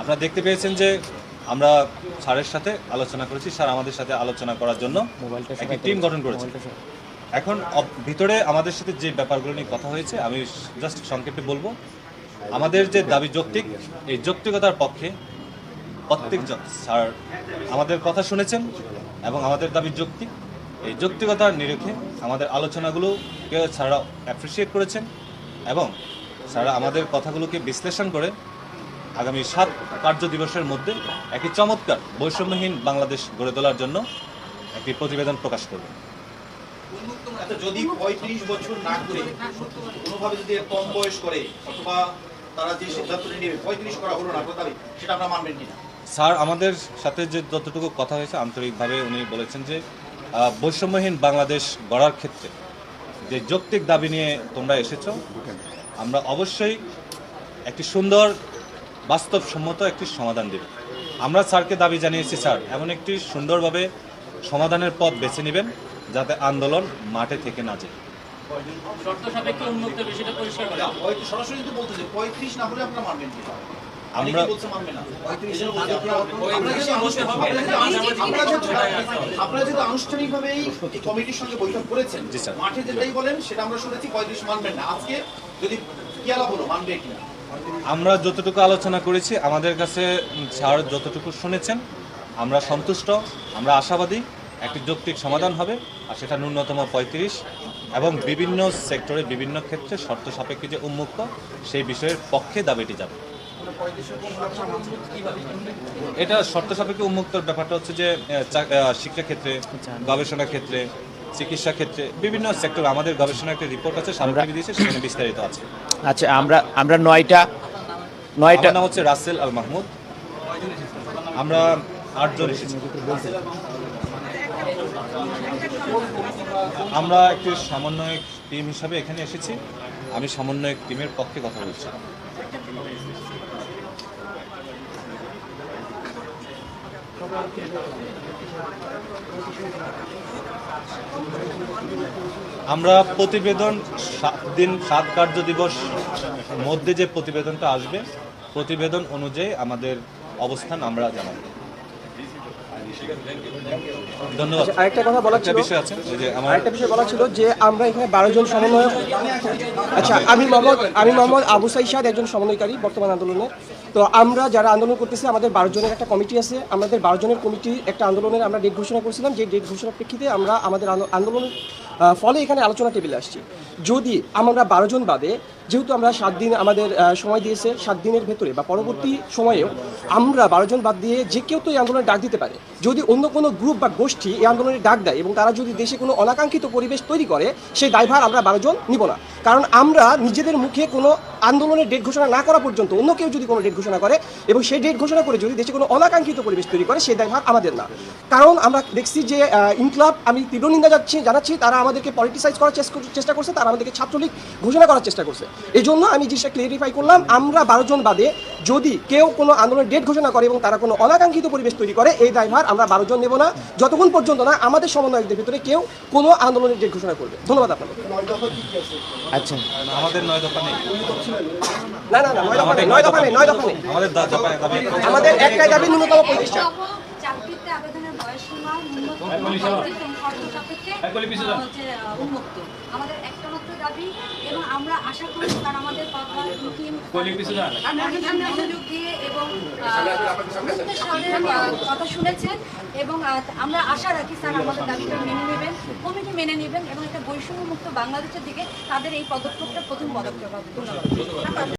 আপনারা দেখতে পেয়েছেন যে আমরা স্যারের সাথে আলোচনা করেছি স্যার আমাদের সাথে আলোচনা করার জন্য একটি টিম গঠন করেছে। এখন ভিতরে আমাদের সাথে যে ব্যাপারগুলো নিয়ে কথা হয়েছে আমি জাস্ট সংক্ষেপে বলব। আমাদের যে দাবি যৌক্তিক এই যৌক্তিকতার পক্ষে প্রত্যেকজন স্যার আমাদের কথা শুনেছেন এবং আমাদের দাবি যৌক্তিক। এই যৌক্তিকতার নিরিখে আমাদের আলোচনাগুলোকে স্যাররা অ্যাপ্রিসিয়েট করেছেন এবং স্যাররা আমাদের কথাগুলোকে বিশ্লেষণ করে আগামী সাত কার্য দিবসের মধ্যে একটি চমৎকার বৈষম্যহীন বাংলাদেশ গড়ে তোলার জন্য একটি প্রতিবেদন প্রকাশ করবে। আচ্ছা, যদি পঁয়ত্রিশ বছর না করে কোনোভাবে যদি কম বয়স করে অথবা তারা যে সিদ্ধান্তটা নেবে পঁয়ত্রিশ করা হলো না সেটা আপনারা মানবেন কিনা? স্যার আমাদের সাথে যে যতটুকু কথা হয়েছে আন্তরিকভাবে উনি বলেছেন যে বৈষম্যহীন বাংলাদেশ গড়ার ক্ষেত্রে যে যৌক্তিক দাবি নিয়ে তোমরা এসেছ আমরা অবশ্যই একটি সুন্দর বাস্তবসম্মত একটি সমাধান দেব। আমরা স্যারকে দাবি জানিয়েছি স্যার এমন একটি সুন্দরভাবে সমাধানের পথ বেছে নেবেন যাতে আন্দোলন মাঠে থেকে না যায়। আপনারা আমরা যেহেতু এই কমিটির সঙ্গে বৈঠক করেছেন মাঠে যেটাই বলেন সেটা আমরা শুনেছি পঁয়ত্রিশ মানবেন না। আজকে যদি কি আলাপ হলো মানবে কিনা? আমরা যতটুকু আলোচনা করেছি আমাদের কাছে স্যার যতটুকু শুনেছেন আমরা সন্তুষ্ট আমরা আশাবাদী একটি যৌক্তিক সমাধান হবে আর সেটা ন্যূনতম পঁয়ত্রিশ এবং বিভিন্ন সেক্টরে বিভিন্ন ক্ষেত্রে শর্ত সাপেক্ষে যে উন্মুক্ত সেই বিষয়ের পক্ষে দাবিটি যাবে। এটা শর্ত সাপেক্ষে উন্মুক্তর ব্যাপারটা হচ্ছে যে আহ, চা- আহ, শিক্ষা ক্ষেত্রে গবেষণা ক্ষেত্রে চিকিৎসা ক্ষেত্রে বিভিন্ন সেক্টর আমাদের গবেষণা একটা রিপোর্ট আছে সামগ্রী দিয়েছে সেখানে বিস্তারিত আছে। আচ্ছা আমরা আমরা নয়টা নয়টা নাম হচ্ছে রাসেল আল মাহমুদ। আমরা আটজন এসেছি। আমরা একটি সমন্বয়ক টিম হিসাবে এখানে এসেছি। আমি সমন্বয়ক টিমের পক্ষে কথা বলছি। আমরা প্রতিবেদন সাত দিন সাত কার্য দিবস মধ্যে যে প্রতিবেদনটা আসবে প্রতিবেদন অনুযায়ী আমাদের অবস্থান আমরা জানাব। ধন্যবাদ। আচ্ছা, আরেকটা কথা বলার ছিল বিষয় আছে যে আমার আরেকটা বিষয় বলা ছিল যে আমরা এখানে বারো জন সমন্বয়ক আচ্ছা আমি মোহাম্মদ আমি মোহাম্মদ আবু সাইসাদ একজন সমন্বয়কারী বর্তমান আন্দোলনে তো আমরা যারা আন্দোলন করতেছি, আমাদের বারো জনের একটা কমিটি আছে। আমাদের বারো জনের কমিটি একটা আন্দোলনের আমরা ডেট ঘোষণা করেছিলাম। যে ডেট ঘোষণার প্রেক্ষিতে আমরা আমাদের আন্দো- আন্দোলনের ফলে এখানে আলোচনা টেবিলে আসছি। যদি আমরা বারো জন বাদে যেহেতু আমরা সাত দিন আমাদের সময় দিয়েছে, সাত দিনের ভেতরে বা পরবর্তী সময়েও আমরা বারো জন বাদ দিয়ে যে কেউ তো এই আন্দোলনে ডাক দিতে পারে। যদি অন্য কোনো গ্রুপ বা গোষ্ঠী এই আন্দোলনে ডাক দেয় এবং তারা যদি দেশে কোনো অনাকাঙ্ক্ষিত পরিবেশ তৈরি করে, সেই দায়ভার আমরা বারো জন নিব না। কারণ আমরা নিজেদের মুখে কোনো আন্দোলনের ডেট ঘোষণা না করা পর্যন্ত অন্য কেউ যদি কোনো ডেট ঘোষণা করে এবং সেই ডেট ঘোষণা করে যদি দেশে কোনো অনাকাঙ্ক্ষিত পরিবেশ তৈরি করে, সেই দায়ভার আমাদের না। কারণ আমরা দেখছি যে ইনকলাব, আমি তীব্র নিন্দা যাচ্ছি জানাচ্ছি, তারা আমাদেরকে পলিটিসাইজ করার চেষ্টা করছে, তারা আমাদেরকে ছাত্রলীগ ঘোষণা করার চেষ্টা করছে। এই জন্য আমি জিনিসটা ক্লিয়ারিফাই করলাম আমরা বারো জন বাদে যদি কেউ কোনো আন্দোলনের ডেট ঘোষণা করে এবং তারা কোনো অনাকাঙ্ক্ষিত পরিবেশ তৈরি করে এই দায়ভার আমরা বারো জন নেব না। যতক্ষণ পর্যন্ত না আমাদের সমন্বয়কদের ভিতরে কেউ কোনো আন্দোলনের ডেট ঘোষণা করবে। ধন্যবাদ আপনাদের আচ্ছা। আমাদের নয় দফা নেই। না না না নয় দফা নেই নয় দফা নেই নয় দফা নেই। আমাদের দা- দফা দাবি আমাদের একটাই দাবি ন্যূনতম পঁয়ত্রিশটা চাকরিতে আবেদনের বয়সসীমা ন্যূনতম শর্ত সাপেক্ষে আমাদের একটা মাত্র দাবি এবং আমরা আশা করি তারা আমাদের কথা মনোযোগ দিয়ে এবং কথা শুনেছেন এবং আমরা আশা রাখি স্যার আমাদের দাবিটা মেনে নেবেন কমিটি মেনে নেবেন এবং একটা বৈষম্যমুক্ত বাংলাদেশের দিকে তাদের এই পদক্ষেপটা প্রথম পদক্ষেপ হবে। ধন্যবাদ।